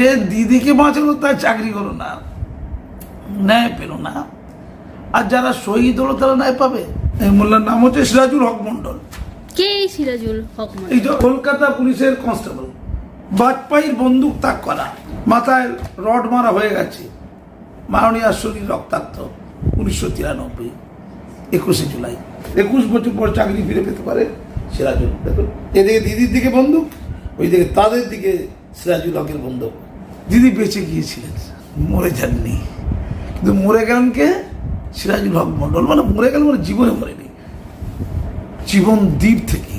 যে দিদিকে বাঁচালো তার চাকরি করো না ন্যায় পেল না। আর যারা শহীদ হলো তারা ন্যায় পাবে। এই মোল্লার নাম হচ্ছে সিরাজুল হক মন্ডল কে সিরাজুল হক মন্ডল? এই যে কলকাতা পুলিশের কনস্টেবল। বাজপাইয়ের বন্দুক তাক করা। মাথায় রড মারা হয়ে গেছে। মাননীয় শরীর রক্তাক্ত। উনিশশো তিরানব্বই একুশে জুলাই। একুশ বছর পর চাকরি ফিরে পেতে পারে সিরাজুল। এদিকে দিদির দিকে বন্দুক ওই দিকে তাদের দিকে সিরাজুল হকের বন্দুক। দিদি বেঁচে গিয়েছিলেন মরে যাননি। কিন্তু মরে গেলেন কে? সিরাজুল হক মন্ডল মানে মরে গেল মানে জীবনে মরেনি। জীবন দ্বীপ থেকে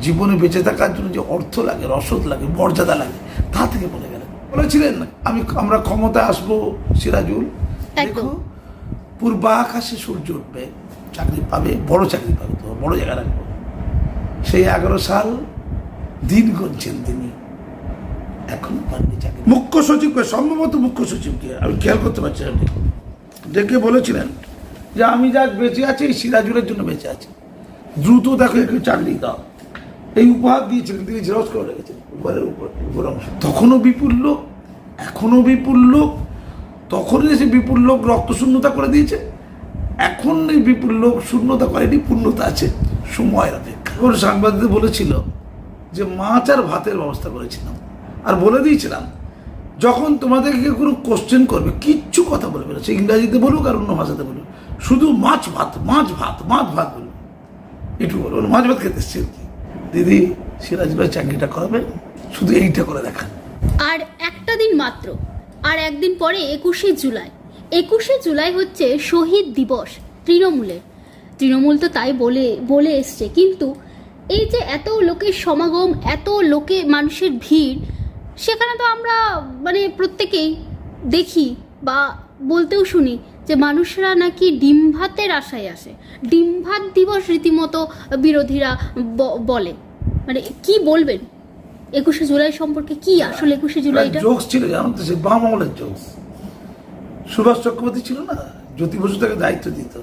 জীবনে বেঁচে থাকার জন্য যে অর্থ লাগে রসদ লাগে মর্যাদা লাগে তা থেকে বলে গেলেন। বলেছিলেন আমি আমরা ক্ষমতায় আসব সিরাজুল। দেখো পূর্বা আকাশে সূর্য উঠবে চাকরি পাবে বড় চাকরি পাবে তো বড় জায়গা রাখব। সেই এগারো সাল দিন গুনছেন তিনি। এখন পাননি চাকরি। মুখ্য সচিবকে সম্ভবত মুখ্য সচিবকে আমি খেয়াল করতে পারছি না। ডেকে বলেছিলেন যে আমি যা বেঁচে আছি, এই সিরাজুলের জন্য বেঁচে আছি। দ্রুত দেখো একটু চাকরি দাও। এই উপহার দিয়েছিলেন, তিনি জেরক্স করে রেখেছেন উপরের উপর উপর অংশ। তখনও বিপুল লোক, এখনও বিপুল লোক তখন এসে বিপুল লোক রক্ত শূন্যতা করে দিয়েছে। এখন এই বিপুল লোক শূন্যতা করেনি, পূর্ণতা আছে। সময়ের অপেক্ষা। ওর সাংবাদিকদের বলেছিল যে মাছ আর ভাতের ব্যবস্থা করেছিলাম। আর বলে দিয়েছিলাম, যখন তোমাদেরকে কোনো কোশ্চেন করবে, কিচ্ছু কথা বলবে না, সে ইংরাজিতে বলুক আর অন্য ভাষাতে বলুক, শুধু মাছ ভাত মাছ ভাত মাছ ভাত বলুক। একটু বলব মাছ ভাত খেতে এসছে দিদি, সিরাজ ভাই চাকরিটা করাবে, শুধু এইটা করে দেখান। আর একটা দিন মাত্র, আর একদিন পরে একুশে জুলাই। একুশে জুলাই হচ্ছে শহীদ দিবস, তৃণমূলের। তৃণমূল তো তাই বলে বলে এসছে, কিন্তু এই যে এত লোকের সমাগম, এত লোকে মানুষের ভিড় সেখানে তো আমরা মানে প্রত্যেকেই দেখি বা বলতেও শুনি যে মানুষরা নাকি ডিম ভাতের আশায় আসে। ডিম ভাত দিবস রীতিমতো বিরোধীরা বলে। মানে কি বলবেন? একুশে জুলাই সম্পর্কে কি আসলে একুশে জুলাইটা? জোকস ছিল জানো তো সে বাম আমলের জোকস সুভাষ চক্রবর্তী ছিল না? জ্যোতি বসু তাকে দায়িত্ব দিত।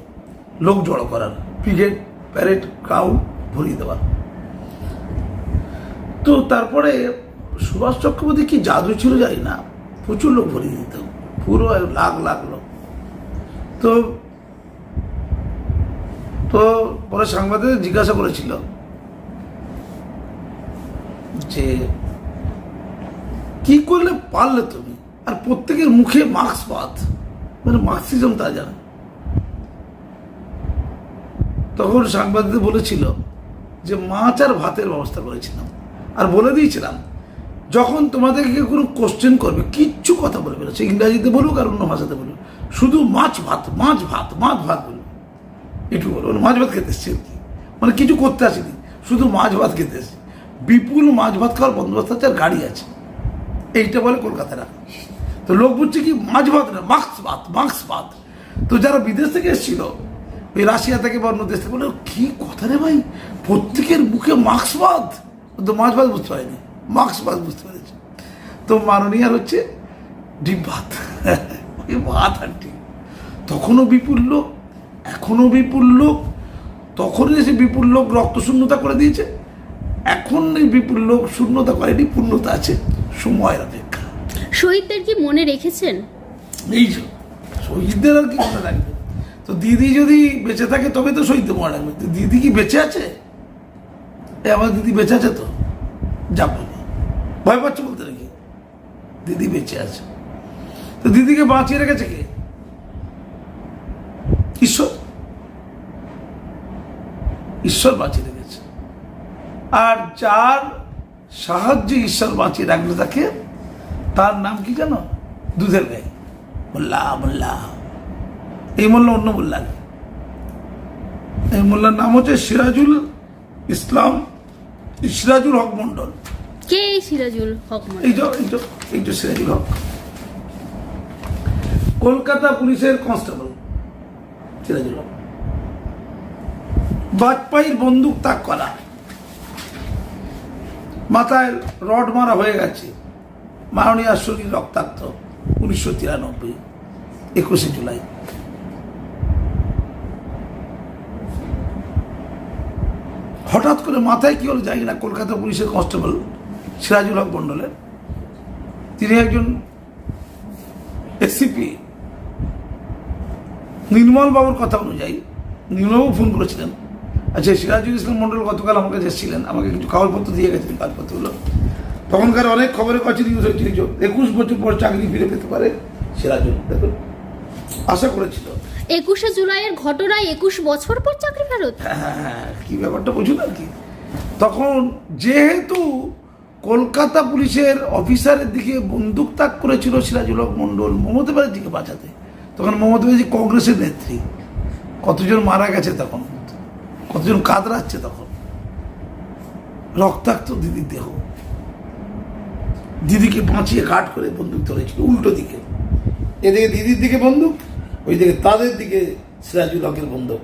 লোক জড়ো করার ব্রিগেড প্যারেড ক্রাউড ভরিয়ে দেওয়ার তো তারপরে সুভাষ চক্রবর্তী কি জাদু ছিল জানি না। প্রচুর লোক ভরিয়ে দিত পুরো লাখ লাখ লোক। তো তো পরে সাংবাদিক জিজ্ঞাসা করেছিল যে, কি করলে পারলে তুমি? আর প্রত্যেকের মুখে মার্ক্সবাদ মানে মার্কসিজম তা জানে। তখন সাংবাদিক বলেছিল যে, মাছ আর ভাতের ব্যবস্থা করেছিলাম। আর বলে দিয়েছিলাম যখন তোমাদেরকে কোনো কোশ্চেন করবে, কিচ্ছু কথা বলবে না। সে ইংরাজিতে বলুক আর অন্য ভাষাতে বলুক। শুধু মাছ ভাত মাছ ভাত মাছ ভাত বলুক। একটু বলো মাছ ভাত খেতে এসছে কি। মানে কিছু করতে আসেনি। শুধু মাছ ভাত খেতে এসছে। বিপুল মাছ ভাত খাওয়ার বন্দোবস্ত আছে আর গাড়ি আছে। এইটা বলে কলকাতারা তো লোক বুঝছে কি মাছ ভাত না মাক্স ভাত মাক্স ভাত। তো যারা বিদেশ থেকে এসেছিল, ওই রাশিয়া থেকে বা অন্য দেশ থেকে বলে, কি কথা রে ভাই? প্রত্যেকের মুখে মাক্স ভাত? তো মাছ ভাত বুঝতে পারেনি। মাক্স ভাত বুঝতে পেরেছে তো মাননীয়ার হচ্ছে ডিম ভাত। ওই ভাত আর ডিম। তখনও বিপুল লোক এখনও বিপুল লোক তখন এসে বিপুল লোক রক্ত শূন্যতা করে দিয়েছে। এখন এই বিপুল লোক শূন্যতা করেনি পূর্ণতা আছে সময়ের অপেক্ষা। শহীদদের কি মনে রেখেছেন? এই যে, শহীদদের আর কি মনে রাখবে? তো দিদি যদি বেঁচে থাকে তবে তো শহীদদের মনে রাখবে। দিদি কি বেঁচে আছে? আমার দিদি বেঁচে আছে তো? যা বাবা ভয় পাচ্ছে বলতে নাকি? দিদি বেঁচে আছে। তো দিদিকে বাঁচিয়ে রেখেছে কে? ঈশ্বর। ঈশ্বর বাঁচিয়ে রেখেছে। আর যার সাহায্যে ঈশ্বর বাঁচিয়ে রাখল তাকে, তার নাম কি জানো? দুধের গাই। মোল্লা মোল্লা। এই মোল্লা অন্য মোল্লা এই মোল্লার নাম হচ্ছে সিরাজুল ইসলাম, সিরাজুল হক মন্ডল কে সিরাজুল হক? এই সিরাজুল হক। কলকাতা পুলিশের কনস্টেবল, সিরাজুল হক। বাজপাইয়ের বন্দুক তাক করা। মাথায় রড মারা হয়ে গেছে। মাননীয় শরীর রক্তাক্ত, উনিশশো তিরানব্বই, একুশে জুলাই। হঠাৎ করে মাথায় কি হলো জানি না, কলকাতা পুলিশের কনস্টেবল সিরাজুল হক মন্ডলের। তিনি একজন এসিপি নির্মল বাবুর কথা অনুযায়ী নির্মলবাবু ফোন করেছিলেন। আচ্ছা সিরাজুল ইসলাম মন্ডল গতকাল আমার কাছে এসেছিলেন আমাকে কিছু খবরপত্র দিয়ে গেছেন কাগজপত্রগুলো। তখনকার অনেক খবরের কাছে নিউজ হয়েছিল একুশ বছর পর চাকরি ফিরে পেতে পারে সিরাজুল। দেখুন আশা করেছিল। একুশে জুলাইয়ের ঘটনায় একুশ বছর পর চাকরি ফেরত? হ্যাঁ কি ব্যাপারটা বুঝুন আর কি। তখন যেহেতু কলকাতা পুলিশের অফিসারের দিকে বন্দুক তাক করেছিল সিরাজুল হক মণ্ডল মমতা ব্যানার্জিকে বাঁচাতে। তখন মমতা ব্যানার্জি কংগ্রেসের নেত্রী। কতজন মারা গেছে তখন? কতজন কাতরাচ্ছে তখন? রক্তাক্ত দিদির দেহ। দিদিকে বাঁচিয়ে কাট করে বন্দুক ধরেছিল, উল্টো দিকে। এদিকে দিদির দিকে বন্দুক, ওইদিকে তাদের দিকে সিরাজুল হকের বন্দুক।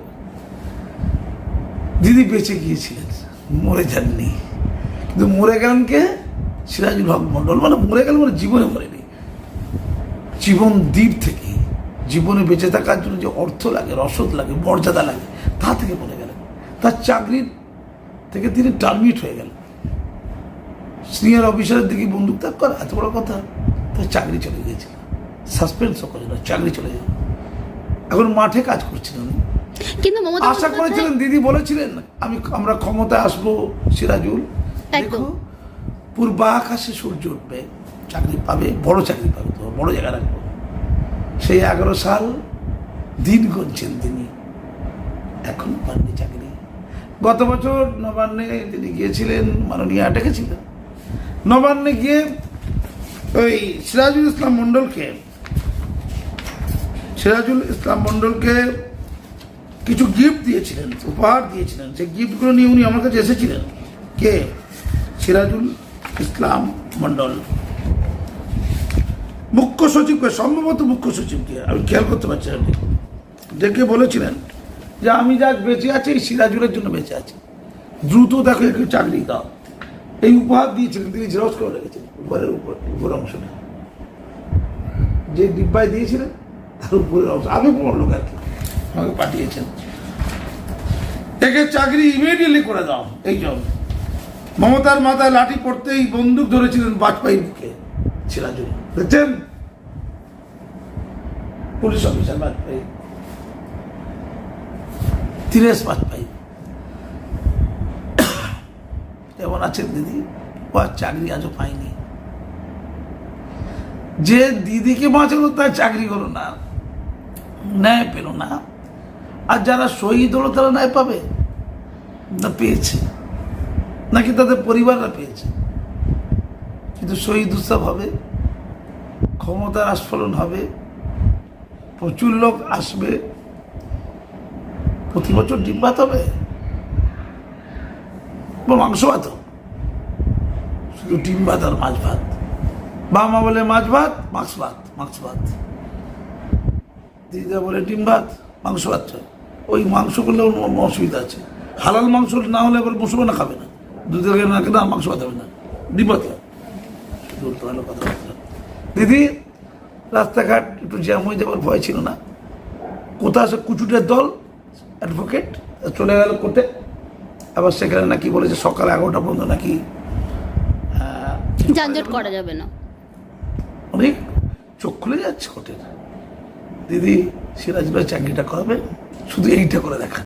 দিদি বেঁচে গিয়েছিলেন, মরে যাননি। কিন্তু মরে গেলেন কে? সিরাজুল হক মন্ডল। মানে মরে গেল মানে জীবনে মরেনি। জীবন দ্বীপ থেকে জীবনে বেঁচে থাকার জন্য যে অর্থ লাগে রসদ লাগে মর্যাদা লাগে তা থেকে মরে গেলেন। তার চাকরির থেকে তিনি টার্মিনেট হয়ে গেলেন। সিনিয়র অফিসারের দিকে বন্দুক ত্যাগ করা এত বড় কথা। তার চাকরি চলে গিয়েছিল। সাসপেন্সও করে না চাকরি চলে গেল। এখন মাঠে কাজ কিন্তু আশা করেছিলেন দিদি বলেছিলেন আমি আমরা ক্ষমতায় আসব সিরাজুল। একদম। পূর্ব আকাশে সূর্য উঠবে, চাকরি পাবে, বড় চাকরি পাবে, তো বড় জায়গা রাখব। সেই এগারো সাল দিন গুনছেন তিনি। এখন পাননি চাকরি। গত বছর নবান্নে তিনি গিয়েছিলেন, মাননীয় ডেকেছিলেন নবান্নে গিয়ে ওই সিরাজুল ইসলাম মণ্ডলকে, সিরাজুল ইসলাম মণ্ডলকে কিছু গিফট দিয়েছিলেন, উপহার দিয়েছিলেন। সেই গিফটগুলো নিয়ে উনি আমার কাছে এসেছিলেন। কে? সিরাজুল ইসলাম মণ্ডল মুখ্য সচিবকে সম্ভবত মুখ্য সচিবকে আমি খেয়াল করতে পারছি না ঠিক। ডেকে বলেছিলেন যে আমি যা বেঁচে আছি, এই সিরাজুলের জন্য বেঁচে আছি। দ্রুত দেখো একটু চাকরি দাও। এই উপহার দিয়েছিলেন, তিনি জেরক্স করে রেখেছেন উপরের উপর উপর অংশটা যে ডিব্বায় দিয়েছিলেন, তার উপরের অংশ। আগে কোনো লোক আর কি। আমাকে পাঠিয়েছেন। একে চাকরি ইমিডিয়েটলি করে দাও, এই জন্য। মমতার মাথায় লাঠি পড়তেই বন্দুক ধরেছিলেন বাজপেয়ীর বুকে সিরাজুল দেখছেন? Police officer Bajpayee. Dinesh Bajpayee. কেমন আছেন দিদি? ও চাকরি আজও পাইনি। যে দিদিকে বাঁচালো তার চাকরি হলো না। ন্যায় পেল না। আর যারা শহীদ হলো তারা ন্যায় পাবে? না পেয়েছে। নাকি তাদের পরিবাররা পেয়েছে? কিন্তু শহীদ উৎসব হবে, ক্ষমতার আস্ফলন হবে, প্রচুর লোক আসবে, প্রতি বছর ডিম ভাত হবে? মাংস ভাত। শুধু ডিম ভাত আর মাছ ভাত। বা মা বলে মাছ ভাত, মাংস ভাত মাংস ভাত। দিদিরা বলে ডিম ভাত, মাংস ভাত। ওই মাংস করলে অসুবিধা আছে। হালাল মাংস না হলে আবার মুসলমানা খাবে না। গায়ে না খেলে আর মাংস ভাত হবে না। শুধু উল্টো পাল্টা কথাবার্তা। দিদি রাস্তাঘাট একটু জ্যাম হয়ে যাওয়ার ভয় ছিল না? কোথা আসে কুচুটের দল? অ্যাডভোকেট চলে গেল কোর্টে। আবার সেখানে নাকি বলেছে সকাল এগারোটা পর্যন্ত নাকি যানজট করা যাবে না। অনেক চোখ খুলে যাচ্ছে কোর্টের। দিদি সিরাজ ভাই চাকরিটা করবে। শুধু এইটা করে দেখা